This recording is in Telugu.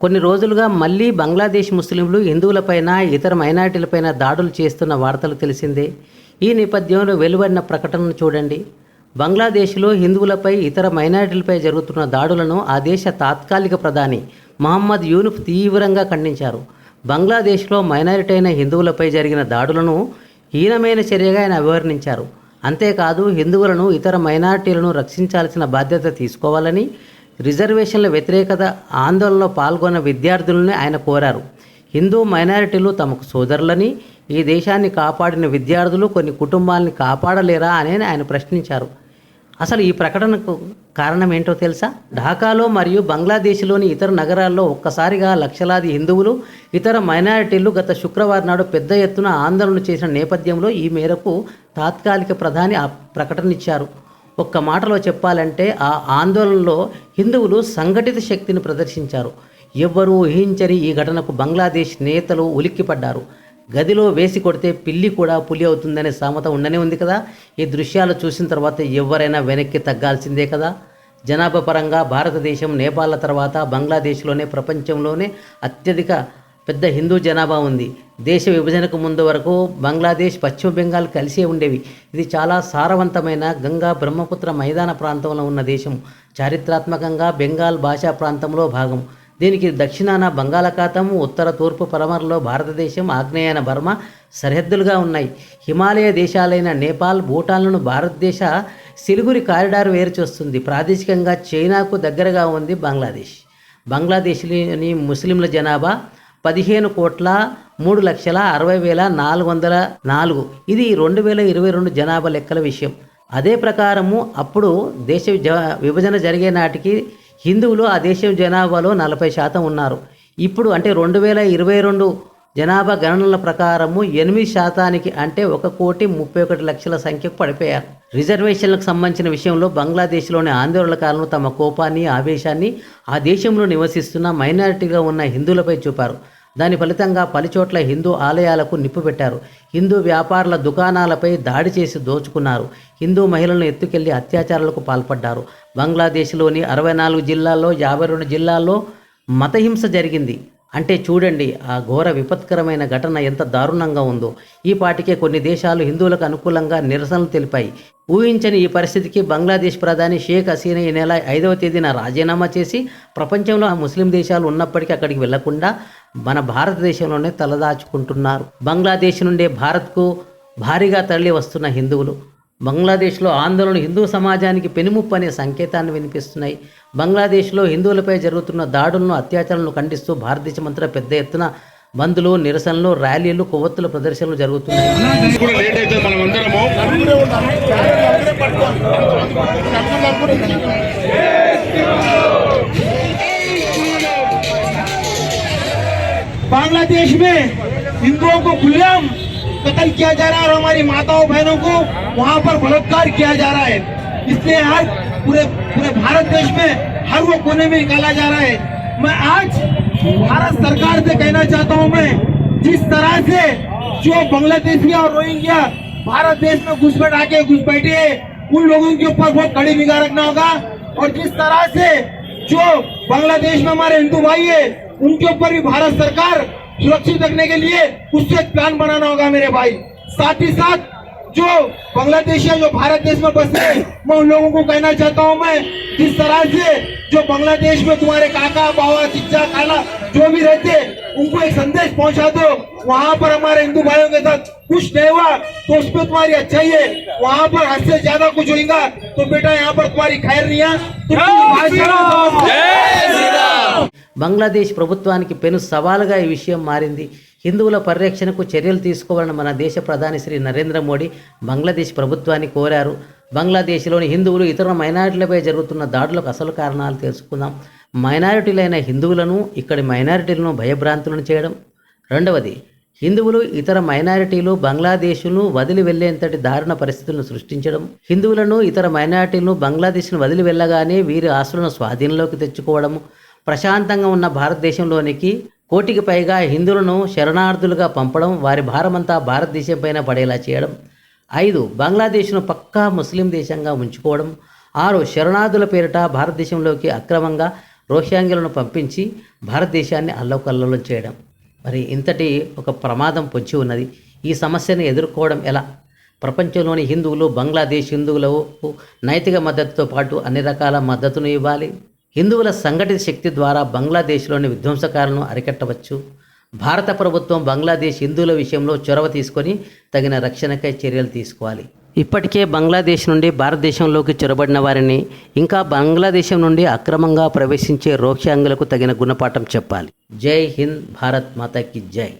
కొన్ని రోజులుగా మళ్ళీ బంగ్లాదేశ్ ముస్లింలు హిందువులపైన ఇతర మైనారిటీలపైన దాడులు చేస్తున్న వార్తలు తెలిసిందే. ఈ నేపథ్యంలో వెలువడిన ప్రకటనను చూడండి. బంగ్లాదేశ్లో హిందువులపై ఇతర మైనారిటీలపై జరుగుతున్న దాడులను ఆ దేశ తాత్కాలిక ప్రధాని మహమ్మద్ యూనుఫ్ తీవ్రంగా ఖండించారు. బంగ్లాదేశ్లో మైనారిటీ అయిన హిందువులపై జరిగిన దాడులను హీనమైన చర్యగా ఆయన అభివర్ణించారు అంతేకాదు హిందువులను ఇతర మైనారిటీలను రక్షించాల్సిన బాధ్యత తీసుకోవాలని రిజర్వేషన్ల వ్యతిరేకత ఆందోళనలో పాల్గొన్న విద్యార్థులని ఆయన కోరారు. హిందూ మైనారిటీలు తమకు సోదరులని ఈ దేశాన్ని కాపాడిన విద్యార్థులు కొన్ని కుటుంబాలని కాపాడలేరా అని ఆయన ప్రశ్నించారు. అసలు ఈ ప్రకటనకు కారణం ఏంటో తెలుసా? ఢాకాలో మరియు బంగ్లాదేశ్లోని ఇతర నగరాల్లో ఒక్కసారిగా లక్షలాది హిందువులు ఇతర మైనారిటీలు గత శుక్రవారం నాడు పెద్ద ఎత్తున ఆందోళన చేసిన నేపథ్యంలో ఈ మేరకు తాత్కాలిక ప్రధాని ఆ ప్రకటన ఇచ్చారు. ఒక్క మాటలో చెప్పాలంటే ఆ ఆందోళనలో హిందువులు సంఘటిత శక్తిని ప్రదర్శించారు. ఎవ్వరూ ఊహించని ఈ ఘటనకు బంగ్లాదేశ్ నేతలు ఉలిక్కిపడ్డారు. గదిలో వేసి కొడితే పిల్లి కూడా పులి అవుతుందనే సామెత ఉండనే ఉంది కదా? ఈ దృశ్యాలు చూసిన తర్వాత ఎవరైనా వెనక్కి తగ్గాల్సిందే కదా? జనాభా పరంగా భారతదేశం నేపాల్ల తర్వాత బంగ్లాదేశ్లోనే ప్రపంచంలోనే అత్యధిక పెద్ద హిందూ జనాభా ఉంది. దేశ విభజనకు ముందు వరకు బంగ్లాదేశ్ పశ్చిమ బెంగాల్ కలిసే ఉండేవి. ఇది చాలా సారవంతమైన గంగా బ్రహ్మపుత్ర మైదాన ప్రాంతంలో ఉన్న దేశం. చారిత్రాత్మకంగా బెంగాల్ భాషా ప్రాంతంలో భాగం. దీనికి దక్షిణాన బంగాళాఖాతం ఉత్తర తూర్పు పరమరలో భారతదేశం ఆగ్నేయాన బర్మ సరిహద్దులుగా ఉన్నాయి. హిమాలయ దేశాలైన నేపాల్ భూటాన్లను భారతదేశ సిలిగురి కారిడార్ వేరుచేస్తుంది ప్రాదేశికంగా చైనాకు దగ్గరగా ఉంది బంగ్లాదేశ్. బంగ్లాదేశ్లోని ముస్లింల జనాభా పదిహేను కోట్ల మూడు లక్షల అరవై వేల నాలుగు వందల నాలుగు. ఇది రెండు వేల ఇరవై రెండు జనాభా లెక్కల విషయం. అదే ప్రకారము అప్పుడు దేశ జ విభజన జరిగే నాటికి హిందువులు ఆ దేశం జనాభాలో నలభై శాతం ఉన్నారు. ఇప్పుడు అంటే రెండు వేల ఇరవై రెండు జనాభా గణనల ప్రకారము ఎనిమిది శాతానికి అంటే ఒక కోటి ముప్పై ఒకటి లక్షల సంఖ్యకు పడిపోయారు. రిజర్వేషన్లకు సంబంధించిన విషయంలో బంగ్లాదేశ్లోని ఆందోళనకారులు తమ కోపాన్ని ఆవేశాన్ని ఆ దేశంలో నివసిస్తున్న మైనారిటీగా ఉన్న హిందువులపై చూపారు. దాని ఫలితంగా పలుచోట్ల హిందూ ఆలయాలకు నిప్పు పెట్టారు. హిందూ వ్యాపారుల దుకాణాలపై దాడి చేసి దోచుకున్నారు. హిందూ మహిళలను ఎత్తుకెళ్ళి అత్యాచారాలకు పాల్పడ్డారు. బంగ్లాదేశ్లోని అరవై నాలుగు జిల్లాల్లో యాభై రెండు జిల్లాల్లో మతహింస జరిగింది. అంటే చూడండి ఆ ఘోర విపత్కరమైన ఘటన ఎంత దారుణంగా ఉందో. ఈ పాటికే కొన్ని దేశాలు హిందువులకు అనుకూలంగా నిరసనలు తెలిపాయి. ఊహించని ఈ పరిస్థితికి బంగ్లాదేశ్ ప్రధాని షేక్ హసీనా ఈ నెల ఐదవ తేదీన రాజీనామా చేసి ప్రపంచంలో ఆ ముస్లిం దేశాలు ఉన్నప్పటికీ అక్కడికి వెళ్ళకుండా మన భారతదేశంలోనే తలదాచుకుంటున్నారు. బంగ్లాదేశ్ నుండే భారత్కు భారీగా తరలి వస్తున్న హిందువులు. బంగ్లాదేశ్లో ఆందోళన హిందూ సమాజానికి పెనుముప్పు అనే సంకేతాన్ని వినిపిస్తున్నాయి. బంగ్లాదేశ్లో హిందువులపై జరుగుతున్న దాడులను అత్యాచారాలను ఖండిస్తూ భారతదేశమంతటా పెద్ద ఎత్తున బంద్లు నిరసనలు ర్యాలీలు కొవ్వొత్తుల ప్రదర్శనలు జరుగుతున్నాయి. మనం बांग्लादेश में हिंदुओं को खुलेआम कत्ल किया जा रहा है और हमारी माताओं बहनों को वहाँ पर बलात्कार किया जा रहा है। इसलिए हर पूरे पूरे भारत देश में हर वो कोने में निकाला जा रहा है। मैं आज भारत सरकार से कहना चाहता हूँ मैं जिस तरह से जो बांग्लादेशिया और रोहिंग्या भारत देश में घुसपैठ आके घुसपैठे हैं, उन लोगों के ऊपर बहुत कड़ी निगाह रखना होगा। और जिस तरह से जो बांग्लादेश में हमारे हिंदू भाई है उनके ऊपर भी भारत सरकार सुरक्षित रखने के लिए उससे एक प्लान बनाना होगा मेरे भाई। साथ ही साथ जो बांग्लादेशी जो भारत देश में बसे हैं, मैं उन लोगों को कहना चाहता हूँ मैं जिस तरह से जो बांग्लादेश में तुम्हारे काका बाबा चिच्चा खाला जो भी रहते उनको एक संदेश पहुँचा दो। वहाँ पर हमारे हिंदू भाइयों के साथ कुछ नहीं हुआ तो उस पर तुम्हारी अच्छाई है। वहाँ पर हद से ज़्यादा कुछ होगा तो बेटा यहाँ पर तुम्हारी खैर नहीं है। బంగ్లాదేశ్ ప్రభుత్వానికి పెను సవాలుగా ఈ విషయం మారింది. హిందువుల పరిరక్షణకు చర్యలు తీసుకోవాలని మన దేశ ప్రధాని శ్రీ నరేంద్ర మోడీ బంగ్లాదేశ్ ప్రభుత్వాన్ని కోరారు. బంగ్లాదేశ్లోని హిందువులు ఇతర మైనారిటీలపై జరుగుతున్న దాడులకు అసలు కారణాలు తెలుసుకుందాం. మైనారిటీలైన హిందువులను ఇక్కడి మైనారిటీలను భయభ్రాంతులను చేయడం. రెండవది హిందువులు ఇతర మైనారిటీలు బంగ్లాదేశ్ను వదిలి వెళ్ళేంతటి దారుణ పరిస్థితులను సృష్టించడం. హిందువులను ఇతర మైనారిటీలను బంగ్లాదేశ్ను వదిలి వెళ్ళగానే వీరి ఆస్తులను స్వాధీనంలోకి తెచ్చుకోవడం ప్రశాంతంగా ఉన్న భారతదేశంలోనికి కోటికి పైగా హిందువులను శరణార్థులుగా పంపడం వారి భారమంతా భారతదేశం పైన పడేలా చేయడం. ఐదు బంగ్లాదేశ్ను పక్కా ముస్లిం దేశంగా ఉంచుకోవడం. ఆరు శరణార్థుల పేరిట భారతదేశంలోకి అక్రమంగా రోహింగ్యులను పంపించి భారతదేశాన్ని అల్లకల్లోలం చేయడం. మరి ఇంతటి ఒక ప్రమాదం పొంచి ఉన్నది. ఈ సమస్యను ఎదుర్కోవడం ఎలా? ప్రపంచంలోని హిందువులు బంగ్లాదేశ్ హిందువులకు నైతిక మద్దతుతో పాటు అన్ని రకాల మద్దతును ఇవ్వాలి. హిందువుల సంఘటిత శక్తి ద్వారా బంగ్లాదేశ్లోని విధ్వంసకాలను అరికట్టవచ్చు. భారత ప్రభుత్వం బంగ్లాదేశ్ హిందువుల విషయంలో చొరవ తీసుకొని తగిన రక్షణకై చర్యలు తీసుకోవాలి. ఇప్పటికే బంగ్లాదేశ్ నుండి భారతదేశంలోకి చొరబడిన వారిని ఇంకా బంగ్లాదేశం నుండి అక్రమంగా ప్రవేశించే రోహింగ్యులకు తగిన గుణపాఠం చెప్పాలి. జై హింద్ భారత్ మాతాకి జై.